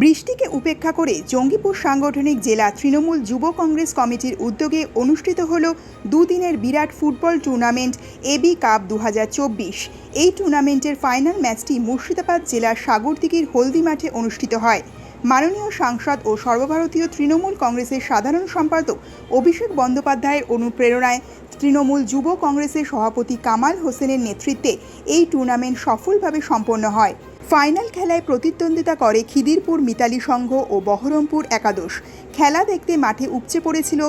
বৃষ্টিকে উপেক্ষা করে জঙ্গিপুর সাংগঠনিক জেলা তৃণমূল যুব কংগ্রেস কমিটির উদ্যোগে অনুষ্ঠিত হল দুদিনের বিরাট ফুটবল টুর্নামেন্ট এবি কাপ দু হাজার চব্বিশ। এই টুর্নামেন্টের ফাইনাল ম্যাচটি মুর্শিদাবাদ জেলার সাগরদিঘির হলদি মাঠে অনুষ্ঠিত হয়। মাননীয় সাংসদ ও সর্বভারতীয় তৃণমূল কংগ্রেসের সাধারণ সম্পাদক অভিষেক বন্দ্যোপাধ্যায়ের অনুপ্রেরণায় তৃণমূল যুব কংগ্রেসের সভাপতি কামাল হোসেনের নেতৃত্বে এই টুর্নামেন্ট সফলভাবে সম্পন্ন হয়। ফাইনাল খেলায় প্রতিদ্বন্দ্বিতা করে খিদিরপুর মিতালি সংঘ ও বহরমপুর একাদশ। খেলা দেখতে মাঠে উপচে পড়েছিল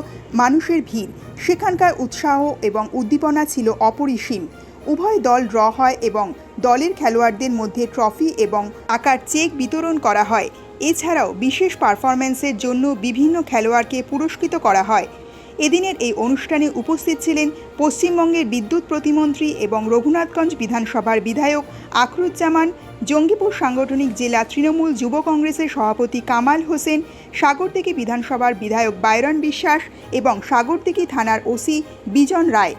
মানুষের ভিড়। সেখানকার উৎসাহ এবং উদ্দীপনা ছিল অপরিসীম। উভয় দল ড্র হয় এবং দলের খেলোয়াড়দের মধ্যে ট্রফি এবং আকার চেক বিতরণ করা হয়। এছাড়াও বিশেষ পারফরম্যান্সের জন্য বিভিন্ন খেলোয়াড়কে পুরস্কৃত করা হয়। এদিনের এই অনুষ্ঠানে উপস্থিত ছিলেন পশ্চিমবঙ্গের বিদ্যুৎ প্রতিমন্ত্রী এবং রঘুনাথগঞ্জ বিধানসভার বিধায়ক আখরুজ্জামান, জঙ্গিপুর সাংগঠনিক জেলা তৃণমূল যুব কংগ্রেসের সভাপতি কামাল হোসেন, সাগরদিঘি বিধানসভার বিধায়ক বাইরন বিশ্বাস এবং সাগরদিঘি থানার ওসি বিজন রায়।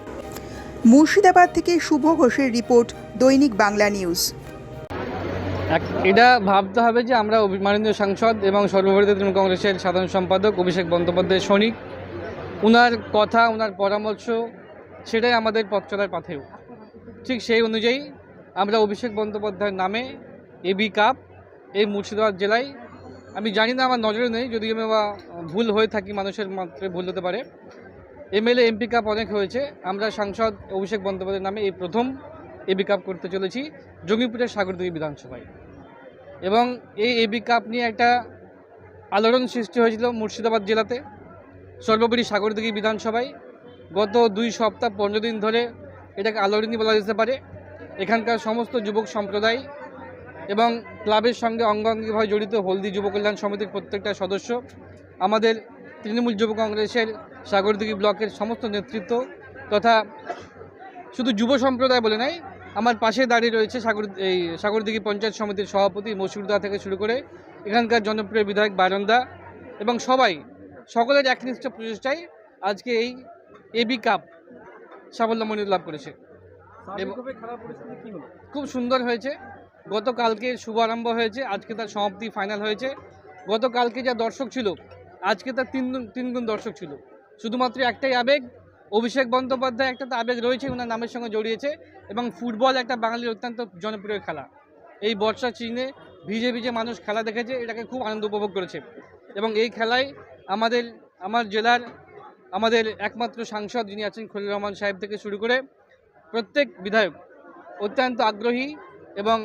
মুর্শিদাবাদ থেকে শুভ ঘোষের রিপোর্ট, দৈনিক বাংলা নিউজ। এটা ভাবতে হবে যে আমরা মাননীয় সাংসদ এবং সর্বভারতীয় তৃণমূল কংগ্রেসের সাধারণ সম্পাদক অভিষেক বন্দ্যোপাধ্যায় সৈনিক ওনার কথা ওনার পরামর্শ, সেটাই আমাদের পথ চলার পাথেও ঠিক সেই অনুযায়ী আমরা অভিষেক বন্দ্যোপাধ্যায়ের নামে এবি কাপ এই মুর্শিদাবাদ জেলায়, আমি জানি না, আমার নজরে নেই যদি আমি বা ভুল হয়ে থাকি, মানুষের মাত্রে ভুল হতে পারে। এমএলএ, এমপি কাপ অনেক হয়েছে, আমরা সাংসদ অভিষেক বন্দ্যোপাধ্যায়ের নামে এই প্রথম এবি কাপ করতে চলেছি, জঙ্গিপুরের সাগরদিঘি বিধানসভায়। এবং এই এবি কাপ নিয়ে একটা আলোড়ন সৃষ্টি হয়েছিল মুর্শিদাবাদ জেলাতে। সর্বোপরি সাগরদিঘি বিধানসভায় গত দুই সপ্তাহ পনেরো দিন ধরে এটাকে আলোড়নই বলা যেতে পারে। এখানকার সমস্ত যুবক সম্প্রদায় এবং ক্লাবের সঙ্গে অঙ্গাঙ্গিভাবে জড়িত হলদি যুব কল্যাণ সমিতির প্রত্যেকটা সদস্য, আমাদের তৃণমূল যুব কংগ্রেসের সাগরদিঘি ব্লকের সমস্ত নেতৃত্ব তথা শুধু যুব সম্প্রদায় বলে নাই, আমার পাশে দাঁড়িয়ে রয়েছে সাগর এই সাগরদিঘি পঞ্চায়েত সমিতির সভাপতি মসুরদা থেকে শুরু করে এখানকার জনপ্রিয় বিধায়ক বায়রন্দা এবং সবাই সকলের একনিষ্ঠ প্রচেষ্টায় আজকে এই এবি কাপ সাফল্যমণ্ডিত লাভ করেছে। খুব সুন্দর হয়েছে। গতকালকে শুভারম্ভ হয়েছে আজকে তার সমাপ্তি ফাইনাল হয়েছে। গতকালকে যা দর্শক ছিল আজকে তার তিন গুণ তিন গুণ দর্শক ছিল। শুধুমাত্র একটাই আবেগ অভিষেক বন্দ্যোপাধ্যায় একটা তো আবেগ রয়েছে ওনার নামের সঙ্গে জড়িয়েছে এবং ফুটবল একটা বাঙালির অত্যন্ত জনপ্রিয় খেলা। এই বর্ষা চিহ্নে ভিজে ভিজে মানুষ খেলা দেখেছে এটাকে খুব আনন্দ উপভোগ করেছে। এবং এই খেলায় আমাদের, আমার জেলার আমাদের একমাত্র সাংসদ যিনি আছেন খলিল রহমান সাহেব থেকে শুরু করে প্রত্যেক বিধায়ক অত্যন্ত আগ্রহী এবং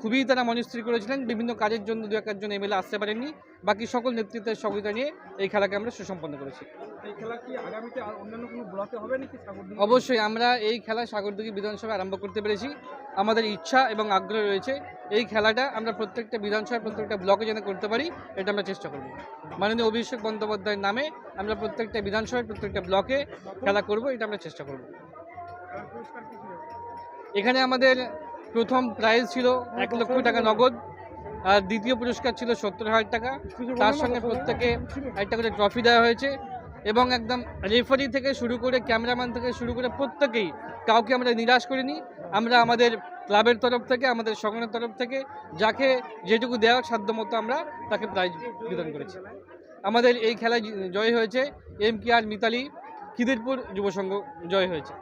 খুবই তারা মনস্থির করেছিলেন। বিভিন্ন কাজের জন্য দু এক একজন এমএলএ আসতে পারেননি। বাকি সকল নেতৃত্বের সহযোগিতা নিয়ে এই খেলাকে আমরা সুসম্পন্ন করেছি। এই খেলা কি আগামীতে আর অন্যান্য কোনো ব্লকে হবে নাকি সাগরদিঘি? অবশ্যই আমরা এই খেলা সাগরদিঘি বিধানসভা আরম্ভ করতে পেরেছি। আমাদের ইচ্ছা এবং আগ্রহ রয়েছে এই খেলাটা আমরা প্রত্যেকটা বিধানসভা প্রত্যেকটা ব্লকে যেন করতে পারি এটা আমরা চেষ্টা করব। মাননীয় অভিষেক বন্দ্যোপাধ্যায়ের নামে আমরা প্রত্যেকটা বিধানসভায় প্রত্যেকটা ব্লকে খেলা করব এটা আমরা চেষ্টা করব। এখানে আমাদের প্রথম প্রাইজ ছিল এক লক্ষ টাকা নগদ আর দ্বিতীয় পুরস্কার ছিল সত্তর হাজার টাকা। তার সঙ্গে প্রত্যেকে একটা করে ট্রফি দেওয়া হয়েছে। এবং একদম রেফারি থেকে শুরু করে ক্যামেরাম্যান থেকে শুরু করে প্রত্যেকেই কাউকে আমরা নিরাশ করিনি। আমরা আমাদের ক্লাবের তরফ থেকে, আমাদের সংগঠনের তরফ থেকে যাকে যেটুকু দেওয়ার সাধ্য মতো আমরা তাকে প্রাইজ বিতরণ করেছি। আমাদের এই খেলায় জয় হয়েছে M K R Mitali Khidirpur Jubasangha জয় হয়েছে।